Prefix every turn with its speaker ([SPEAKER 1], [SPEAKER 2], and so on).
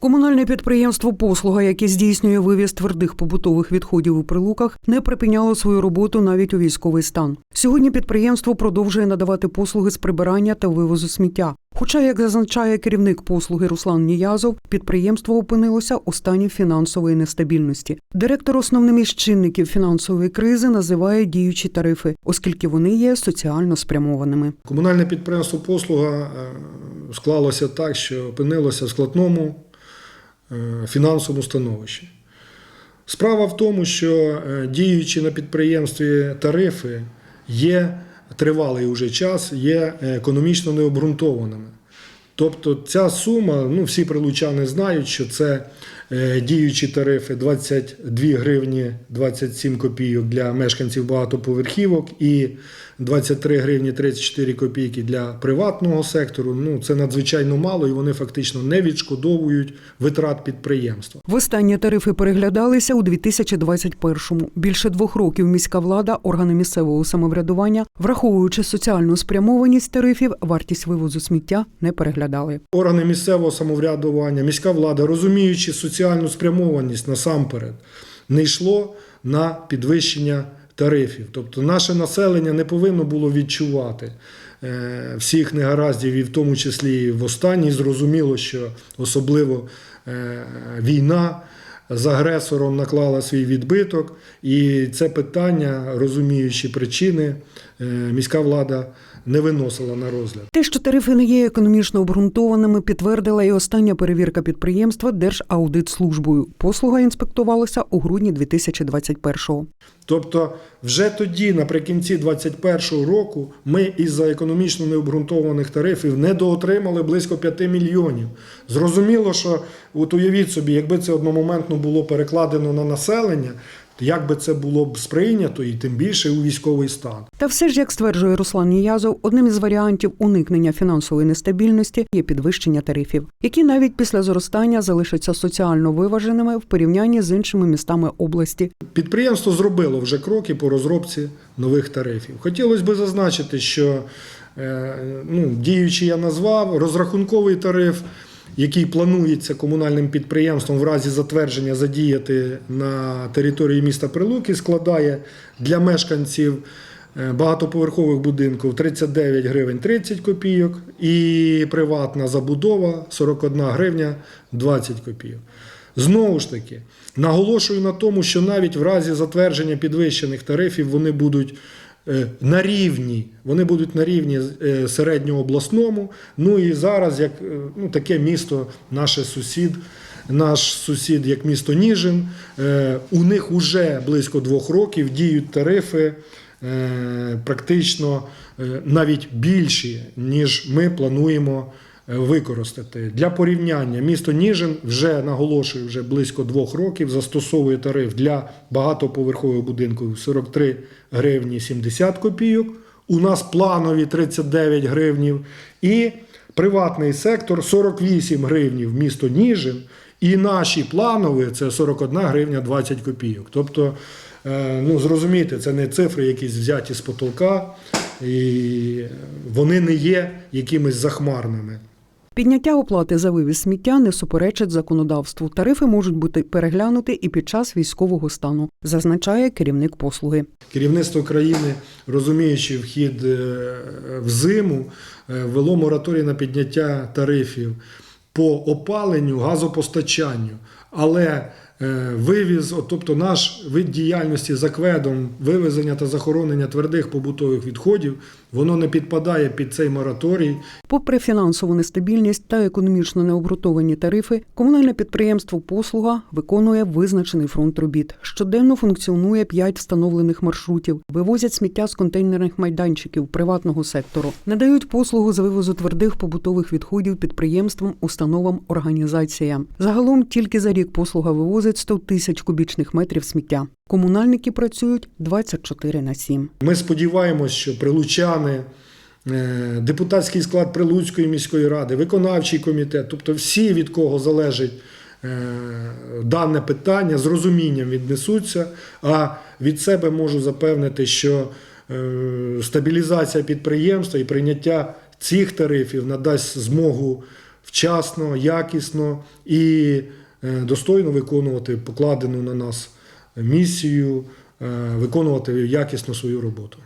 [SPEAKER 1] Комунальне підприємство Послуга, яке здійснює вивіз твердих побутових відходів у прилуках, не припиняло свою роботу навіть у військовий стан. Сьогодні підприємство продовжує надавати послуги з прибирання та вивозу сміття. Хоча, як зазначає керівник послуги Руслан Ніязов, підприємство опинилося у стані фінансової нестабільності. Директор основним із чинників фінансової кризи називає діючі тарифи, оскільки вони є соціально спрямованими.
[SPEAKER 2] Комунальне підприємство послуга е, склалося так, що опинилося в складному фінансовому становищі. Справа в тому, що діючи діючі на підприємстві тарифи є тривалий уже час, є економічно необґрунтованими. Тобто ця сума, ну всі прилучани знають, що це е, діючі тарифи 22 гривні 27 копійок для мешканців багатоповерхівок і 23 гривні 34 копійки для приватного сектору. Ну це надзвичайно мало, і вони фактично не відшкодовують витрат підприємства.
[SPEAKER 1] Востаннє тарифи переглядалися у 2021-му. Більше двох років міська влада, органи місцевого самоврядування, враховуючи соціальну спрямованість тарифів, вартість вивозу сміття не переглядали.
[SPEAKER 2] Органи місцевого самоврядування, міська влада, розуміючи соціальну спрямованість насамперед, не йшло на підвищення тарифів. Тобто наше населення не повинно було відчувати е, всіх негараздів, і в тому числі і в останній. Зрозуміло, що особливо е, війна з агресором наклала свій відбиток, і це питання, розуміючи причини, е, міська влада не виносила на розгляд.
[SPEAKER 1] Те, що тарифи не є економічно обґрунтованими, підтвердила і остання перевірка підприємства Держаудитслужбою. Послуга інспектувалася у грудні 2021-го.
[SPEAKER 2] Тобто, вже тоді, наприкінці 2021 року, ми із-за економічно необґрунтованих тарифів недоотримали близько 5 мільйонів. Зрозуміло, що от уявіть собі, якби це одномоментно було перекладено на населення, як би це було б сприйнято, і тим більше у військовий стан.
[SPEAKER 1] Та все ж, як стверджує Руслан Ніязов, одним із варіантів уникнення фінансової нестабільності є підвищення тарифів, які навіть після зростання залишаться соціально виваженими в порівнянні з іншими містами області.
[SPEAKER 2] Підприємство зробило вже кроки по розробці нових тарифів. Хотілося б зазначити, що е, ну, діючий я назвав розрахунковий тариф, який планується комунальним підприємством в разі затвердження задіяти на території міста Прилуки, складає для мешканців е, багатоповерхових будинків 39 гривень 30 копійок і приватна забудова 41 гривня 20 копійок. Знову ж таки, наголошую на тому, що навіть в разі затвердження підвищених тарифів вони будуть на рівні, вони будуть на рівні е, середньообласному. Ну і зараз, як е, ну, таке місто, наше сусід, наш сусід, як місто Ніжин, е, у них вже близько двох років діють тарифи. е, Практично е, навіть більші, ніж ми плануємо е, використати. Для порівняння місто Ніжин вже наголошую, вже близько двох років застосовує тариф для багатоповерхових будинків 43 гривні 70 копійок. У нас планові 39 гривнів. І приватний сектор 48 гривнів місто Ніжин. І наші планові це 41 гривня 20 копійок. Тобто, е, ну зрозумійте, це не цифри якісь взяті з потолка, і вони не є якимись захмарними.
[SPEAKER 1] Підняття оплати за вивіз сміття не суперечить законодавству. Тарифи можуть бути переглянуті і під час військового стану, зазначає керівник послуги.
[SPEAKER 2] Керівництво країни, розуміючи вхід е, в зиму, вело мораторій на підняття тарифів по опаленню, газопостачанню. Але е, вивіз, от, тобто наш вид діяльності за кведом вивезення та захоронення твердих побутових відходів, воно не підпадає під цей мораторій.
[SPEAKER 1] Попри фінансову нестабільність та економічно необґрунтовані тарифи, комунальне підприємство Послуга виконує визначений фронт робіт. Щоденно функціонує п'ять встановлених маршрутів, вивозять сміття з контейнерних майданчиків приватного сектору, надають послугу з вивозу твердих побутових відходів підприємствам, установам, організаціям. Загалом тільки за рік послуга вивозить 100 тисяч кубічних метрів сміття. Комунальники працюють 24 на 7.
[SPEAKER 2] Ми сподіваємось, що прилучани, е, депутатський склад Прилуцької міської ради, виконавчий комітет, тобто всі, від кого залежить е, дане питання, з розумінням віднесуться. А від себе можу запевнити, що е, стабілізація підприємства і прийняття цих тарифів надасть змогу вчасно, якісно і достойно виконувати покладену на нас місію, е, виконувати якісно свою роботу.